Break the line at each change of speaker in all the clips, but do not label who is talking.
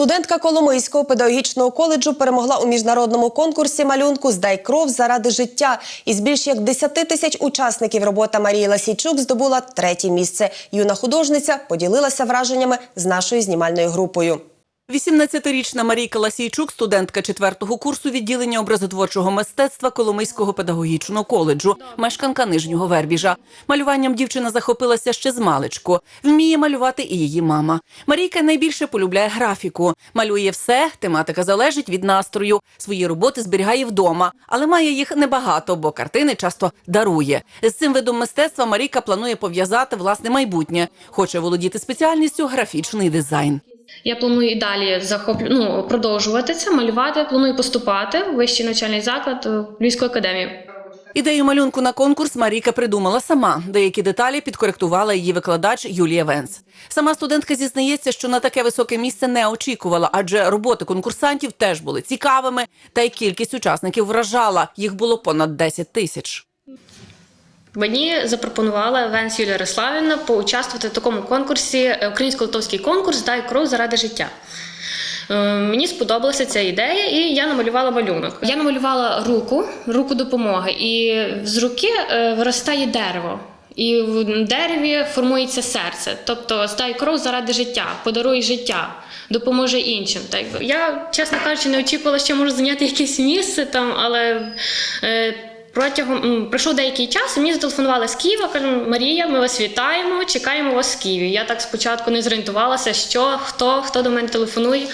Студентка Коломийського педагогічного коледжу перемогла у міжнародному конкурсі малюнку Здай кров заради життя. Із більш як 10 тисяч учасників робота Марії Ласійчук здобула третє місце. Юна художниця поділилася враженнями з нашою знімальною групою.
18-річна Марійка Ласійчук, студентка четвертого курсу відділення образотворчого мистецтва Коломийського педагогічного коледжу, мешканка нижнього Вербіжа. Малюванням дівчина захопилася ще з маличку. Вміє малювати і її мама. Марійка найбільше полюбляє графіку. Малює все, тематика залежить від настрою. Свої роботи зберігає вдома, але має їх небагато, бо картини часто дарує. З цим видом мистецтва Марійка планує пов'язати власне майбутнє. Хоче володіти спеціальністю графічний дизайн.
Я планую і далі захоплю, ну, продовжувати це, малювати. Планую поступати в вищий навчальний заклад е, Львівську академію.
Ідею малюнку на конкурс Марійка придумала сама. Деякі деталі підкоректувала її викладач Юлія Венц. Сама студентка зізнається, що на таке високе місце не очікувала, адже роботи конкурсантів теж були цікавими, та й кількість учасників вражала. Їх було понад 10 тисяч.
Мені запропонувала Венс Юлія Ярославівна поучаствувати в такому конкурсі, е, українсько-литовський конкурс Дай кров заради життя. Е, Мені сподобалася ця ідея, і я намалювала малюнок. Я намалювала руку, руку допомоги, і з руки е, виростає дерево. І в дереві формується серце. Тобто здай кров заради життя, подаруй життя, допоможе іншим. Так я, чесно кажучи, не очікувала, що можу зайняти якесь місце там, але. Е, Протягом пройшов деякий час, мені зателефонували з Києва. кажуть, Марія, ми вас вітаємо, чекаємо вас в Києві. Я так спочатку не зорієнтувалася, що хто, хто до мене телефонує.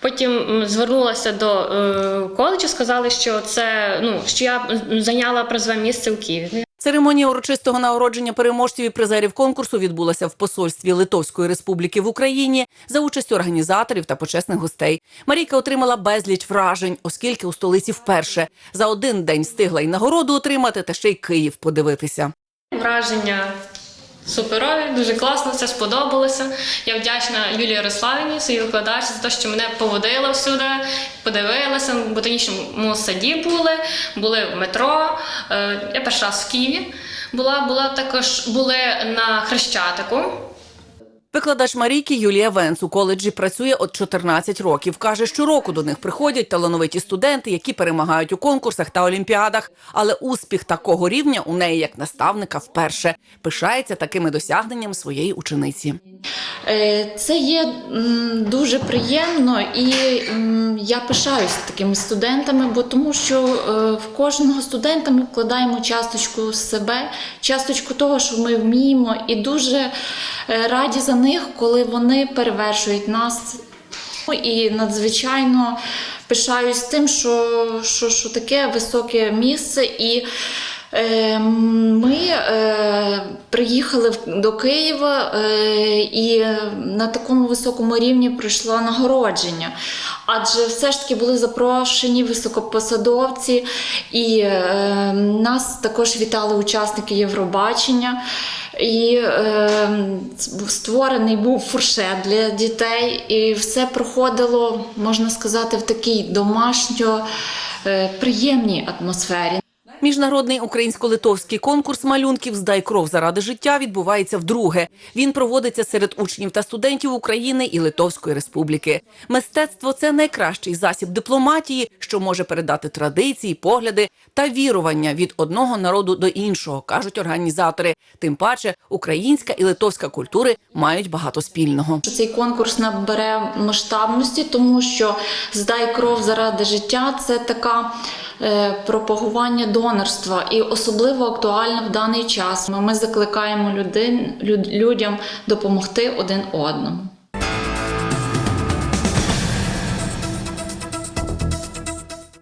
Потім звернулася до е, коледжу, сказали, що це ну що я зайняла призове місце у Києві.
Церемонія урочистого нагородження переможців і призерів конкурсу відбулася в посольстві Литовської Республіки в Україні за участю організаторів та почесних гостей. Марійка отримала безліч вражень, оскільки у столиці вперше за один день встигла й нагороду отримати, та ще й Київ подивитися.
Враження суперові, дуже класно, все сподобалося. Я вдячна Юлії Ярославівні, своїй викладачці, за те, що мене поводила всюди, подивилася. В ботанічному саді були, були в метро. Е, Я перший раз в Києві була, була також були на Хрещатику.
Викладач Марійки Юлія Венц у коледжі працює от 14 років. Каже, щороку до них приходять талановиті студенти, які перемагають у конкурсах та олімпіадах. Але успіх такого рівня у неї як наставника вперше пишається такими досягненням своєї учениці.
Е, Це є дуже приємно і я пишаюсь такими студентами, бо тому що е, в кожного студента ми вкладаємо часточку себе, часточку того, що ми вміємо, і дуже е, раді за них, коли вони перевершують нас. Ну, І надзвичайно пишаюсь тим, що, що, що таке високе місце. І ми е, приїхали до Києва е, і на такому високому рівні пройшло нагородження. Адже все ж таки були запрошені високопосадовці, і е, нас також вітали учасники Євробачення. І е, створений був фуршет для дітей, і все проходило, можна сказати, в такій домашньо е, приємній атмосфері.
Міжнародний українсько-литовський конкурс малюнків Здай кров заради життя відбувається вдруге. Він проводиться серед учнів та студентів України і Литовської Республіки. Мистецтво це найкращий засіб дипломатії, що може передати традиції, погляди та вірування від одного народу до іншого, кажуть організатори. Тим паче, українська і литовська культури мають багато спільного.
цей конкурс набере масштабності, тому що здай кров заради життя це така пропагування донорства і особливо актуально в даний час. Ми закликаємо людям допомогти один одному.